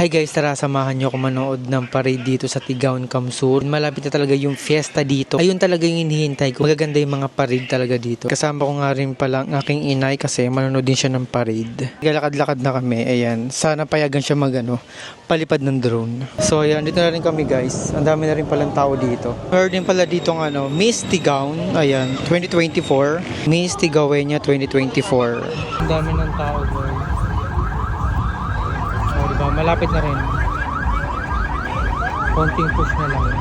Hi guys, tara samahan nyo ako manood ng parade dito sa Tigaon, Kamsur. Malapit na talaga yung fiesta dito. Ayun talaga yung hinihintay ko. Magaganda yung mga parade talaga dito. Kasama ko nga rin pala ang aking inay kasi manonood din siya ng parade. Galakad-lakad na kami, ayan. Sana payagan siya magano, palipad ng drone. So ayan, dito na rin kami guys. Ang dami na rin palang tao dito. Meron din pala dito ng ano, Miss Tigaon, ayan, 2024. Miss Tigawenya 2024. Ang dami ng tao guys. Diba? Malapit na rin. Konting push na lang.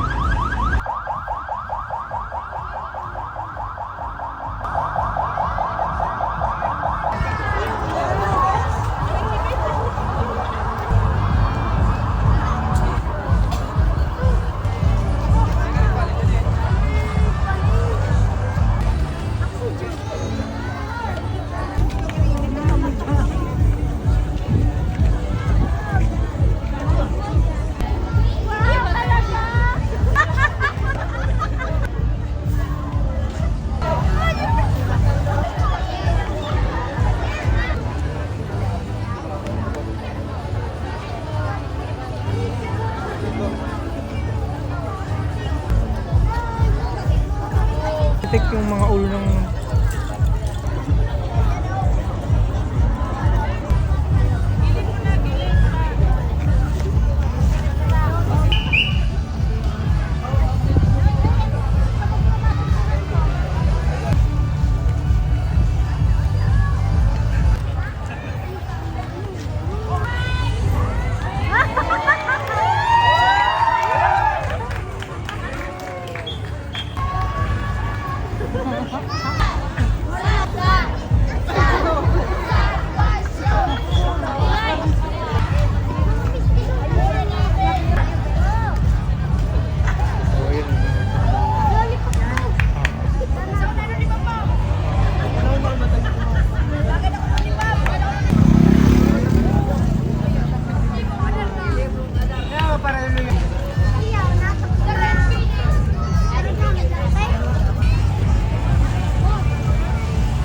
Pitik yung mga ulo ng... Okay.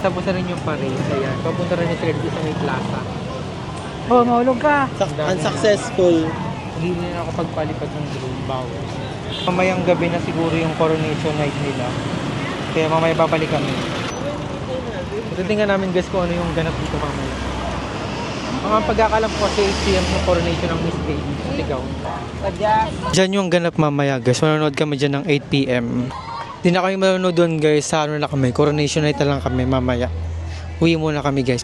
Tapos rin yung parade. Ayan. Papunta rin yung sila dito sa may plaza. Oh, maulog ka. unsuccessful. Hindi na ako pagpalipad ng drone. Bawal. Mamayang gabi na siguro yung coronation night nila. Kaya mamaya babalik kami. Titingnan namin guys kung ano yung ganap dito mamaya. Mga pagkakalam ko kasi 8pm yung coronation ng Miss Baby sa Tigaw. Diyan yung ganap mamaya guys. Manonood kami dyan ng 8pm. Hindi na kami manonood doon guys. Sa ano na kami. Coronation night na lang kami mamaya. Uwi muna kami guys.